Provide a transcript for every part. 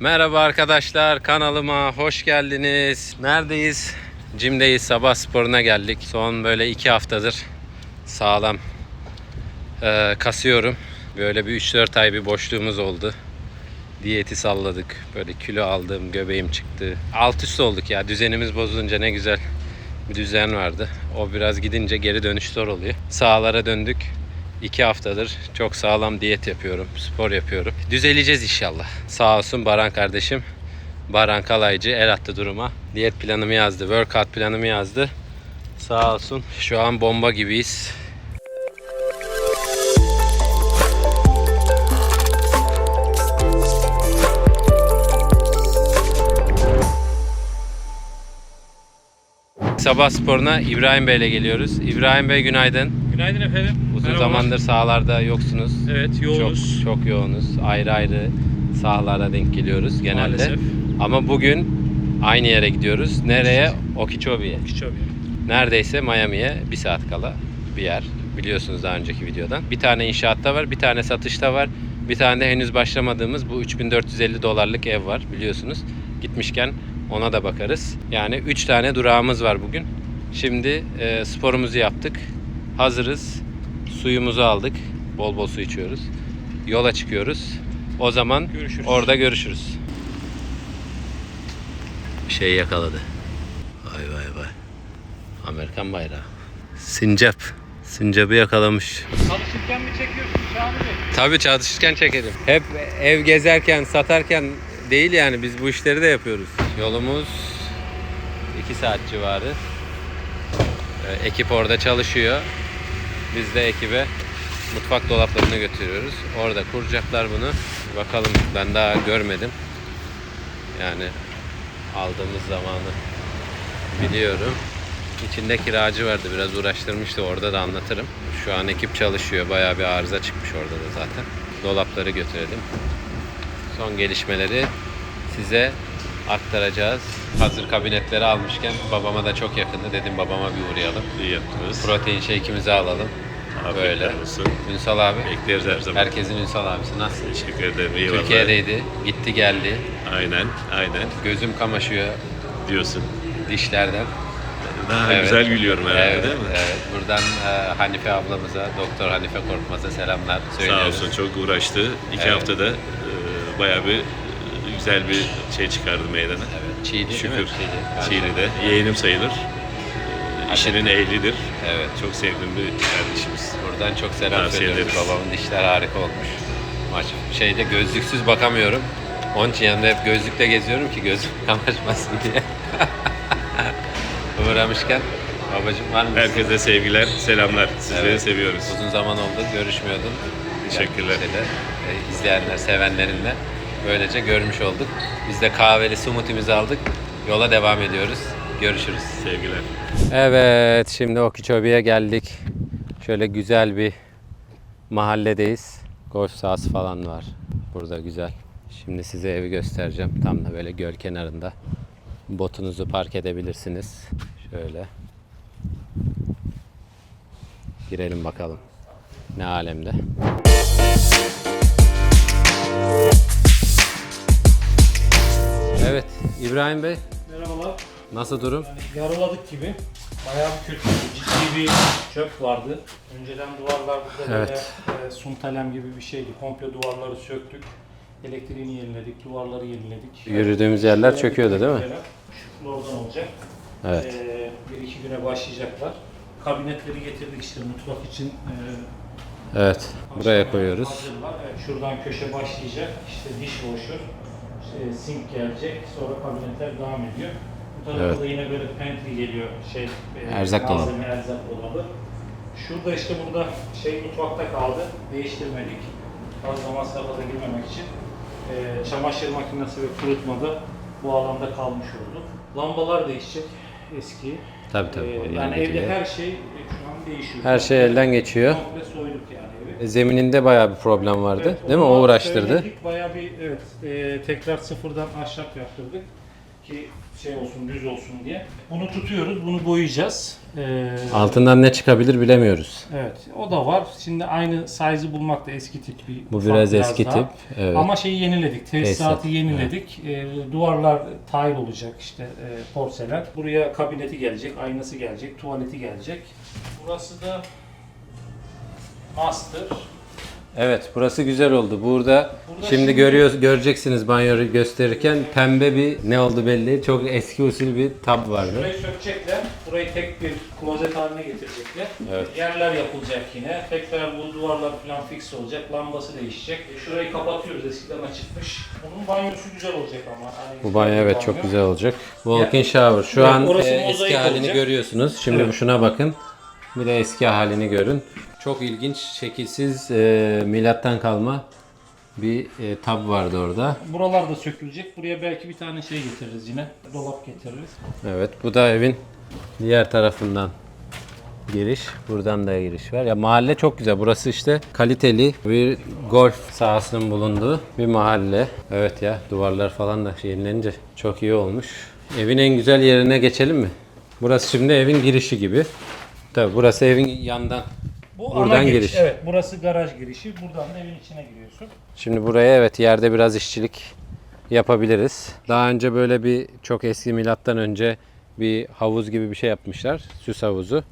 Merhaba arkadaşlar kanalıma hoş geldiniz. Neredeyiz? Cimdeyiz sabah sporuna geldik. Son böyle iki haftadır sağlam eee, kasıyorum. Böyle bir 3-4 ay bir boşluğumuz oldu. Diyeti salladık. Böyle kilo aldım, göbeğim çıktı. Alt üst olduk ya. Düzenimiz bozulunca ne güzel bir düzen vardı. O biraz gidince geri dönüş zor oluyor. Sağlara döndük. İki haftadır çok sağlam diyet yapıyorum, spor yapıyorum. Düzeleceğiz inşallah. Sağ olsun Baran kardeşim. Baran Kalaycı el attı duruma. Diyet planımı yazdı, workout planımı yazdı. Sağ olsun. Şu an bomba gibiyiz. Sabah sporuna İbrahim Bey ile geliyoruz. İbrahim Bey günaydın. Günaydın efendim. Uzun Merhabalar. zamandır sahalarda yoksunuz. Evet yoğunuz. Çok, çok yoğunuz. Ayrı ayrı sahalara denk geliyoruz genelde. Maalesef. Ama bugün aynı yere gidiyoruz. Nereye? Okeechobee. Küçük Neredeyse Miami'ye bir saat kala bir yer. Biliyorsunuz daha önceki videodan. Bir tane inşaatta var, bir tane satışta var. Bir tane de henüz başlamadığımız bu 3450 dolarlık ev var biliyorsunuz. Gitmişken ona da bakarız. Yani 3 tane durağımız var bugün. Şimdi e, sporumuzu yaptık. Hazırız. Suyumuzu aldık. Bol bol su içiyoruz. Yola çıkıyoruz. O zaman Görüşürüz. orada görüşürüz. Bir şey yakaladı. Vay vay vay. Amerikan bayrağı. Sincap. Sincap'ı yakalamış. Çalışırken mi çekiyorsun Şahin Bey? Tabii çalışırken çekelim. Hep ev gezerken, satarken değil yani biz bu işleri de yapıyoruz. Yolumuz 2 saat civarı. Ee, ekip orada çalışıyor. Biz de ekibe mutfak dolaplarını götürüyoruz. Orada kuracaklar bunu. Bakalım ben daha görmedim. Yani aldığımız zamanı biliyorum. İçinde kiracı vardı. Biraz uğraştırmıştı. Orada da anlatırım. Şu an ekip çalışıyor. Bayağı bir arıza çıkmış orada da zaten. Dolapları götürelim. Son gelişmeleri size aktaracağız. Hazır kabinetleri almışken babama da çok yakındı. Dedim babama bir uğrayalım. İyi yaptınız. Protein shake'imizi alalım. Afiyetler Böyle. olsun. Ünsal abi. Bekleriz her zaman. Herkesin Ünsal abisi. Nasıl? Teşekkür ederim. Eyvallah. Türkiye'deydi. Gitti geldi. Aynen, aynen Gözüm kamaşıyor diyorsun. dişlerden. Daha Evet. güzel gülüyorum herhalde evet, değil mi? Evet. Buradan e, Hanife ablamıza, Doktor Hanife Korkmaz'a selamlar Sağ söylüyoruz. olsun çok uğraştı. İki Evet. haftada e, bayağı bir e, güzel bir şey çıkardı meydana. Evet. Çiğli Şükür. Çiğli. Çiğli'de. Yeğenim sayılır. İşinin ehlidir. Evet. Çok sevdiğim bir kardeşimiz. Buradan çok selam Tavsiye ederiz. Babamın dişler harika olmuş. Maç şeyde gözlüksüz bakamıyorum. Onun için yanında hep gözlükle geziyorum ki gözüm kamaşmasın diye. Uğramışken babacım var mı? Herkese sevgiler, selamlar. Sizleri Evet. seviyoruz. Uzun zaman oldu görüşmüyordun. Teşekkürler. Şeyde, e, izleyenler, sevenlerinle böylece görmüş olduk. Biz de kahveli smoothie'mizi aldık. Yola devam ediyoruz. Görüşürüz. Sevgiler. Evet, şimdi Okeechobee'ye geldik. Şöyle güzel bir mahalledeyiz. Golf sahası falan var. Burada güzel. Şimdi size evi göstereceğim. Tam da böyle göl kenarında. Botunuzu park edebilirsiniz. Şöyle. Girelim bakalım. Ne alemde. Evet, İbrahim Bey. Nasıl durum? Yarıladık gibi. Bayağı bir kötü. Ciddi bir çöp vardı. Önceden duvarlar burada Evet. böyle e, suntalem gibi bir şeydi. Komple duvarları söktük. Elektriğini yeniledik, duvarları yeniledik. Yürüdüğümüz yerler çöküyordu değil mi? Şu oradan olacak. Evet. Ee, bir iki güne başlayacaklar. Kabinetleri getirdik işte mutfak için. e, Evet. Buraya koyuyoruz. hazırlar. Evet, şuradan köşe başlayacak. İşte diş washer, işte sink gelecek. Sonra kabinetler devam ediyor. Bu tarafta Evet. da yine böyle pantry geliyor. Şey, e, Erzak dolabı. erzak dolabı. Şurada işte burada şey mutfakta kaldı. Değiştirmedik. Fazla masrafa da girmemek için. E, çamaşır makinesi ve kurutmada bu alanda kalmış oldu. Lambalar değişecek. Eski. Tabii tabii. E, o yani evde her şey e, şu an değişiyor. Her şey elden geçiyor. Komple soyduk yani evi. E, Zemininde bayağı bir problem vardı. Evet, değil mi? O uğraştırdı. Bayağı bir evet e, tekrar sıfırdan ahşap yaptırdık. Ki şey olsun düz olsun diye. Bunu tutuyoruz. Bunu boyayacağız. Ee, Altından ne çıkabilir bilemiyoruz. Evet, o da var. Şimdi aynı size'ı bulmak da eski tip bir. Bu ufak biraz eski daha. tip. Evet. Ama şeyi yeniledik. Tesisatı Tesisat, yeniledik. Ee, duvarlar tile olacak işte e, porselen. Buraya kabineti gelecek, aynası gelecek, tuvaleti gelecek. Burası da master. Evet, burası güzel oldu. Burada, Burada şimdi, şimdi- görüyoruz göreceksiniz banyoyu gösterirken pembe bir ne oldu belli. Çok eski usul bir tab vardı. Burayı sökecekler. Burayı tek bir klozet haline getirecekler. Evet. Yerler yapılacak yine. Tekrar bu duvarlar falan fix olacak. Lambası değişecek. E, şurayı kapatıyoruz. Eskiden açıkmış. Bunun banyosu güzel olacak ama. Hani Bu banyo evet çok banyo. güzel olacak. Walk-in shower. Şu an e, eski halini olacak. görüyorsunuz. Şimdi Evet. şuna bakın. Bir de eski halini görün. Çok ilginç, şekilsiz, e, milattan kalma bir e, tab vardı orada. Buralar da sökülecek. Buraya belki bir tane şey getiririz yine. Dolap getiririz. Evet, bu da evin diğer tarafından giriş. Buradan da giriş var. Ya mahalle çok güzel. Burası işte kaliteli bir golf sahasının bulunduğu bir mahalle. Evet ya, duvarlar falan da yenilenince çok iyi olmuş. Evin en güzel yerine geçelim mi? Burası şimdi evin girişi gibi. Tabi burası evin yandan. Bu Buradan ana giriş. giriş. Evet, burası garaj girişi. Buradan da evin içine giriyorsun. Şimdi buraya evet yerde biraz işçilik yapabiliriz. Daha önce böyle bir çok eski milattan önce bir havuz gibi bir şey yapmışlar. Süs havuzu.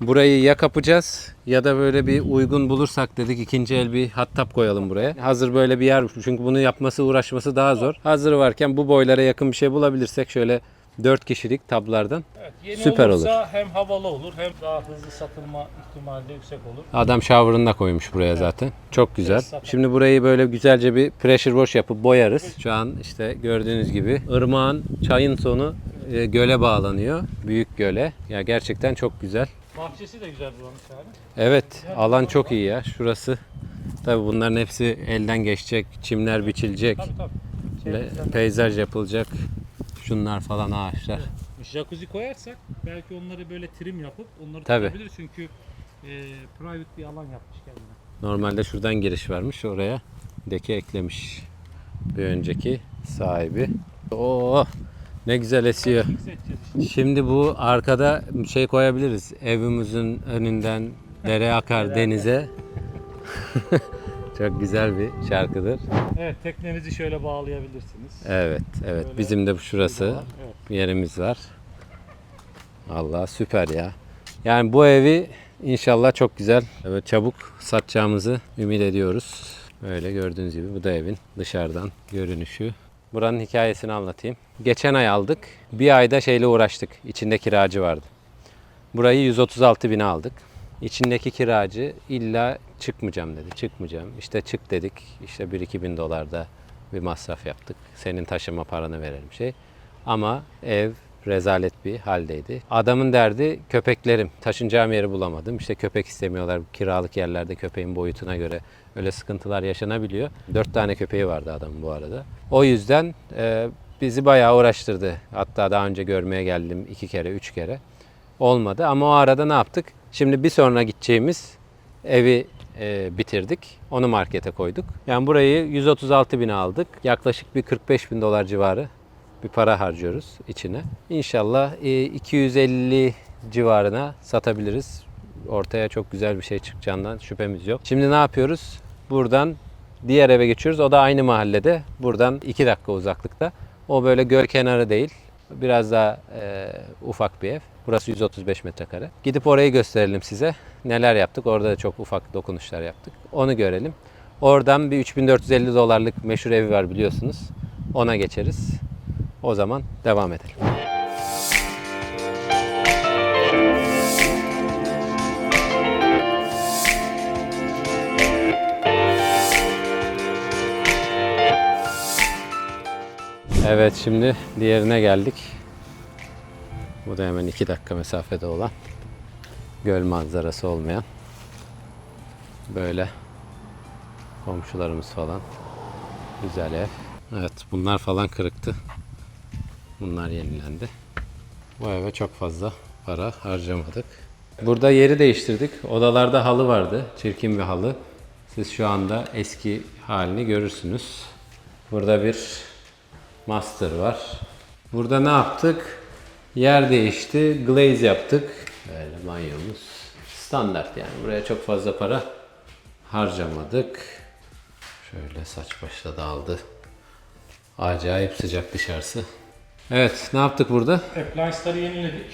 Burayı ya kapacağız ya da böyle bir uygun bulursak dedik ikinci el bir hattap koyalım buraya. Hazır böyle bir yer çünkü bunu yapması uğraşması daha zor. Hazır varken bu boylara yakın bir şey bulabilirsek şöyle 4 kişilik tablardan Evet, yeni Süper olursa hem havalı olur hem daha hızlı satılma ihtimali de yüksek olur. Adam shower'ını da koymuş buraya zaten. Çok güzel. Şimdi burayı böyle güzelce bir pressure wash yapıp boyarız. Şu an işte gördüğünüz gibi ırmağın çayın sonu e, göle bağlanıyor. Büyük göle. Ya gerçekten çok güzel. Bahçesi de güzel buranın yani. Evet, alan çok iyi ya. Şurası. Tabii bunların hepsi elden geçecek, çimler biçilecek, Tabii tabii. Şey, ve peyzaj yapılacak. Şunlar falan ağaçlar. jacuzzi koyarsak belki onları böyle trim yapıp onları Tabii. tutabilir çünkü e, private bir alan yapmış kendine. Normalde şuradan giriş varmış. Oraya deke eklemiş. Bir önceki sahibi. Oo, ne güzel esiyor. Şimdi bu arkada şey koyabiliriz. Evimizin önünden dere akar denize. Çok güzel bir şarkıdır. Evet teknenizi şöyle bağlayabilirsiniz. Evet, evet. Böyle Bizim de şurası Evet. bir yerimiz var. Allah süper ya. Yani bu evi inşallah çok güzel ve çabuk satacağımızı ümit ediyoruz. Böyle gördüğünüz gibi bu da evin dışarıdan görünüşü. Buranın hikayesini anlatayım. Geçen ay aldık. Bir ayda şeyle uğraştık. İçinde kiracı vardı. Burayı 136 bine aldık. İçindeki kiracı illa çıkmayacağım dedi. Çıkmayacağım. İşte çık dedik. İşte 1-2 bin dolar da bir masraf yaptık. Senin taşıma paranı verelim şey. Ama ev rezalet bir haldeydi. Adamın derdi köpeklerim. Taşınacağım yeri bulamadım. İşte köpek istemiyorlar. Kiralık yerlerde köpeğin boyutuna göre öyle sıkıntılar yaşanabiliyor. Dört tane köpeği vardı adamın bu arada. O yüzden e, bizi bayağı uğraştırdı. Hatta daha önce görmeye geldim iki kere, üç kere. Olmadı ama o arada ne yaptık? Şimdi bir sonra gideceğimiz evi e, bitirdik. Onu markete koyduk. Yani burayı 136 bin aldık. Yaklaşık bir 45 bin dolar civarı bir para harcıyoruz içine. İnşallah e, 250 civarına satabiliriz. Ortaya çok güzel bir şey çıkacağından şüphemiz yok. Şimdi ne yapıyoruz? Buradan diğer eve geçiyoruz. O da aynı mahallede. Buradan 2 dakika uzaklıkta. O böyle göl kenarı değil. Biraz daha e, ufak bir ev. Burası 135 metrekare. Gidip orayı gösterelim size. Neler yaptık? Orada da çok ufak dokunuşlar yaptık. Onu görelim. Oradan bir 3450 dolarlık meşhur evi var biliyorsunuz. Ona geçeriz. O zaman devam edelim. Evet şimdi diğerine geldik. Bu da hemen 2 dakika mesafede olan göl manzarası olmayan böyle komşularımız falan güzel ev. Evet bunlar falan kırıktı. Bunlar yenilendi. Bu eve çok fazla para harcamadık. Burada yeri değiştirdik. Odalarda halı vardı. Çirkin bir halı. Siz şu anda eski halini görürsünüz. Burada bir master var. Burada ne yaptık? Yer değişti. Glaze yaptık. Böyle banyomuz. Standart yani. Buraya çok fazla para harcamadık. Şöyle saç başta dağıldı. Acayip sıcak dışarısı. Evet, ne yaptık burada? Appliance'ları yeniledik.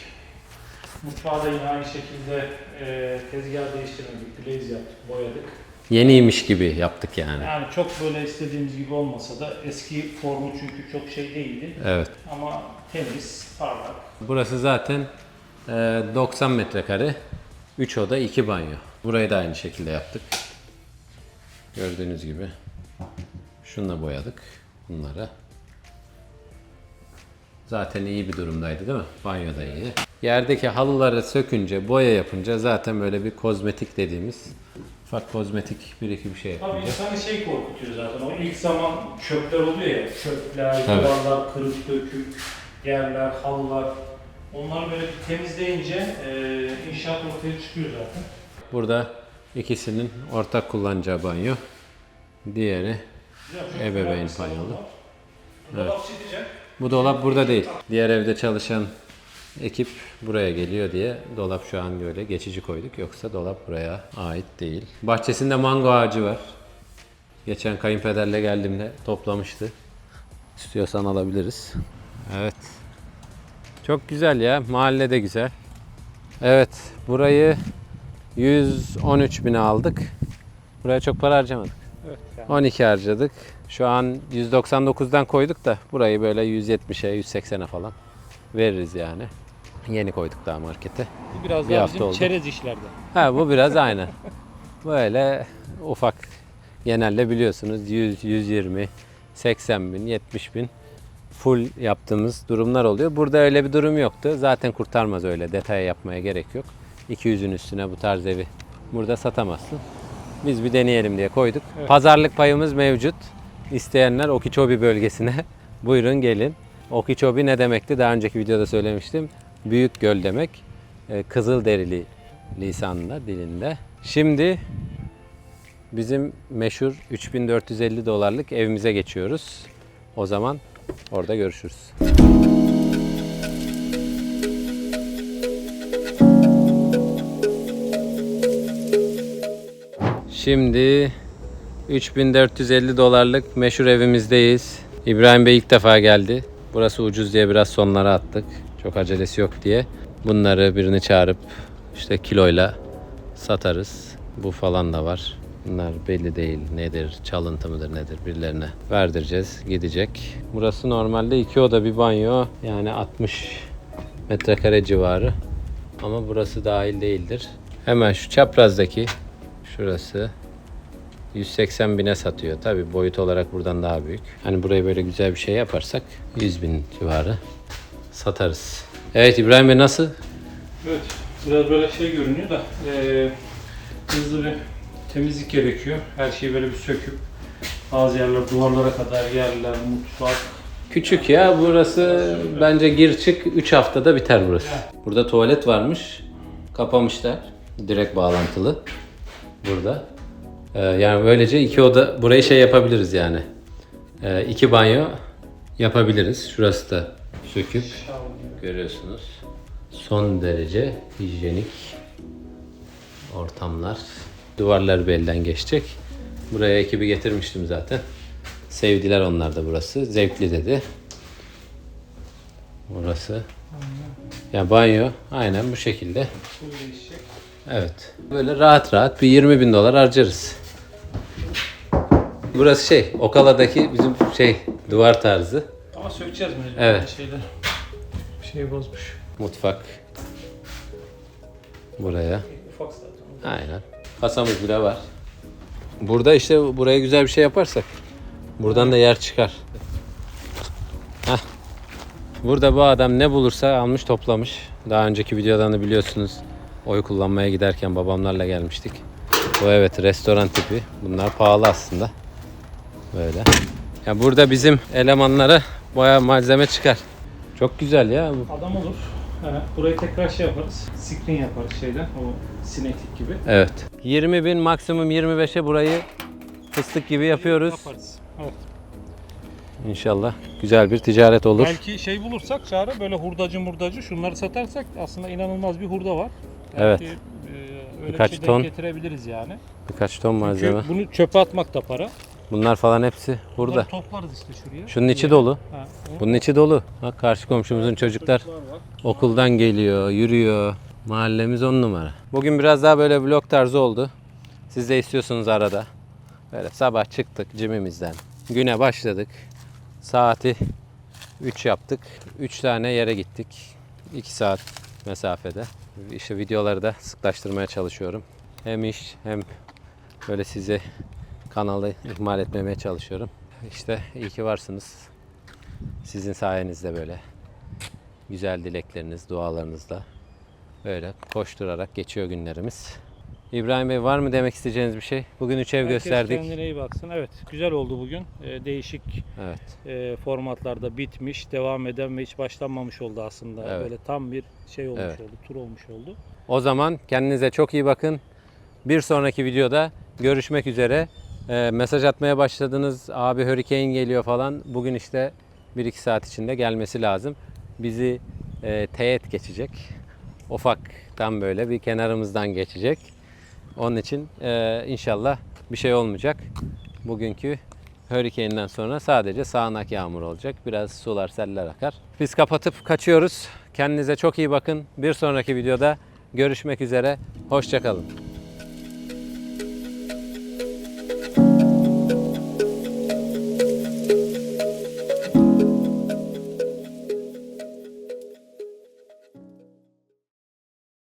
Mutfağı da yine aynı şekilde e, tezgah değiştirmedik, glaze yaptık, boyadık. Yeniymiş gibi yaptık yani. Yani çok böyle istediğimiz gibi olmasa da eski formu çünkü çok şey değildi. Evet. Ama temiz, parlak. Burası zaten e, 90 metrekare. 3 oda 2 banyo. Burayı da aynı şekilde yaptık. Gördüğünüz gibi. Şununla boyadık bunları. Zaten iyi bir durumdaydı değil mi? Banyo da iyi. Yerdeki halıları sökünce, boya yapınca zaten böyle bir kozmetik dediğimiz ufak kozmetik bir iki bir şey Tabii yapınca. insanı şey korkutuyor zaten. O ilk zaman çöpler oluyor ya. Çöpler, Tabii. duvarlar, kırık dökük, yerler, halılar. Onları böyle bir temizleyince e, inşaat ortaya çıkıyor zaten. Burada ikisinin ortak kullanacağı banyo. Diğeri Güzel, çok Ebeveyn güzel bir salon payolu. var. Dolap sıcak. Bu dolap burada değil. Diğer evde çalışan ekip buraya geliyor diye dolap şu an böyle geçici koyduk. Yoksa dolap buraya ait değil. Bahçesinde mango ağacı var. Geçen kayınpederle geldiğimde toplamıştı. İstiyorsan alabiliriz. Evet. Çok güzel ya. Mahalle de güzel. Evet. Burayı 113 bine aldık. Buraya çok para harcamadık. Evet. Yani. 12 harcadık. Şu an 199'dan koyduk da burayı böyle 170'e 180'e falan veririz yani. Yeni koyduk daha markete. Bu biraz Bir daha bizim oldu. çerez işlerde. Ha bu biraz aynı. Böyle ufak genelde biliyorsunuz 100, 120, 80 bin, 70 bin full yaptığımız durumlar oluyor. Burada öyle bir durum yoktu. Zaten kurtarmaz öyle detaya yapmaya gerek yok. 200'ün üstüne bu tarz evi burada satamazsın. Biz bir deneyelim diye koyduk. Pazarlık payımız mevcut. İsteyenler Okeechobee bölgesine buyurun gelin. Okeechobee ne demekti? Daha önceki videoda söylemiştim. Büyük göl demek. Ee, Kızılderili lisanında, dilinde. Şimdi bizim meşhur 3450 dolarlık evimize geçiyoruz. O zaman orada görüşürüz. Şimdi 3450 dolarlık meşhur evimizdeyiz. İbrahim Bey ilk defa geldi. Burası ucuz diye biraz sonlara attık. Çok acelesi yok diye. Bunları birini çağırıp işte kiloyla satarız. Bu falan da var. Bunlar belli değil nedir, çalıntı mıdır nedir birilerine verdireceğiz, gidecek. Burası normalde iki oda bir banyo yani 60 metrekare civarı. Ama burası dahil değildir. Hemen şu çaprazdaki şurası 180 bine satıyor. Tabi boyut olarak buradan daha büyük. Hani burayı böyle güzel bir şey yaparsak 100 bin civarı satarız. Evet İbrahim Bey nasıl? Evet. Biraz böyle şey görünüyor da eee hızlı bir temizlik gerekiyor. Her şeyi böyle bir söküp bazı yerler duvarlara kadar yerler, mutfak. Küçük ya burası bence gir çık 3 haftada biter burası. Burada tuvalet varmış. Kapamışlar. Direkt bağlantılı. Burada. Ee, yani böylece iki oda burayı şey yapabiliriz yani. Ee, iki banyo yapabiliriz. Şurası da söküp görüyorsunuz. Son derece hijyenik ortamlar. Duvarlar belden geçecek. Buraya ekibi getirmiştim zaten. Sevdiler onlar da burası. Zevkli dedi. Burası. Ya banyo aynen bu şekilde. Evet. Böyle rahat rahat bir 20 bin dolar harcarız. Burası şey, Okala'daki bizim şey duvar tarzı. Ama sökeceğiz mi? Evet. Şeyler. Şey bozmuş. Mutfak. Buraya. Ufak zaten. Aynen. Kasamız bile var. Burada işte buraya güzel bir şey yaparsak buradan da yer çıkar. Heh. Burada bu adam ne bulursa almış toplamış. Daha önceki videodan da biliyorsunuz oy kullanmaya giderken babamlarla gelmiştik. Bu evet restoran tipi. Bunlar pahalı aslında. Böyle. Ya burada bizim elemanlara bayağı malzeme çıkar. Çok güzel ya. bu. Adam olur. Burayı tekrar şey yaparız. Screen yaparız şeyden. O sineklik gibi. Evet. 20 bin maksimum 25'e burayı fıstık gibi yapıyoruz. Yaparız. Evet. İnşallah güzel bir ticaret olur. Belki şey bulursak Çağrı böyle hurdacı murdacı şunları satarsak aslında inanılmaz bir hurda var. Evet. Belki, e, öyle Birkaç bir şey ton getirebiliriz yani. Birkaç ton Çünkü malzeme. bunu çöpe atmak da para. Bunlar falan hepsi burada. Bunları toplarız işte şuraya. Şunun içi Şuraya. dolu. Ha, o- Bunun içi dolu. Bak karşı komşumuzun çocuklar okuldan geliyor, yürüyor. Mahallemiz on numara. Bugün biraz daha böyle vlog tarzı oldu. Siz de istiyorsunuz arada. Böyle sabah çıktık cimimizden. Güne başladık. Saati 3 yaptık. 3 tane yere gittik. 2 saat mesafede. İşte videoları da sıklaştırmaya çalışıyorum. Hem iş hem böyle size kanalı ihmal etmemeye çalışıyorum. İşte iyi ki varsınız. Sizin sayenizde böyle güzel dilekleriniz, dualarınızla böyle koşturarak geçiyor günlerimiz. İbrahim Bey var mı demek isteyeceğiniz bir şey? Bugün üç ev Herkes gösterdik. kendine iyi baksın. Evet güzel oldu bugün. Ee, değişik Evet. e, formatlarda bitmiş, devam eden ve hiç başlanmamış oldu aslında. Evet. Böyle tam bir şey olmuş Evet. oldu, tur olmuş oldu. O zaman kendinize çok iyi bakın. Bir sonraki videoda görüşmek üzere. Ee, mesaj atmaya başladınız. Abi Hurricane geliyor falan. Bugün işte 1-2 saat içinde gelmesi lazım. Bizi e, teğet geçecek. Ufaktan böyle bir kenarımızdan geçecek. Onun için e, inşallah bir şey olmayacak. Bugünkü Hurricane'den sonra sadece sağanak yağmur olacak. Biraz sular seller akar. Biz kapatıp kaçıyoruz. Kendinize çok iyi bakın. Bir sonraki videoda görüşmek üzere. Hoşçakalın.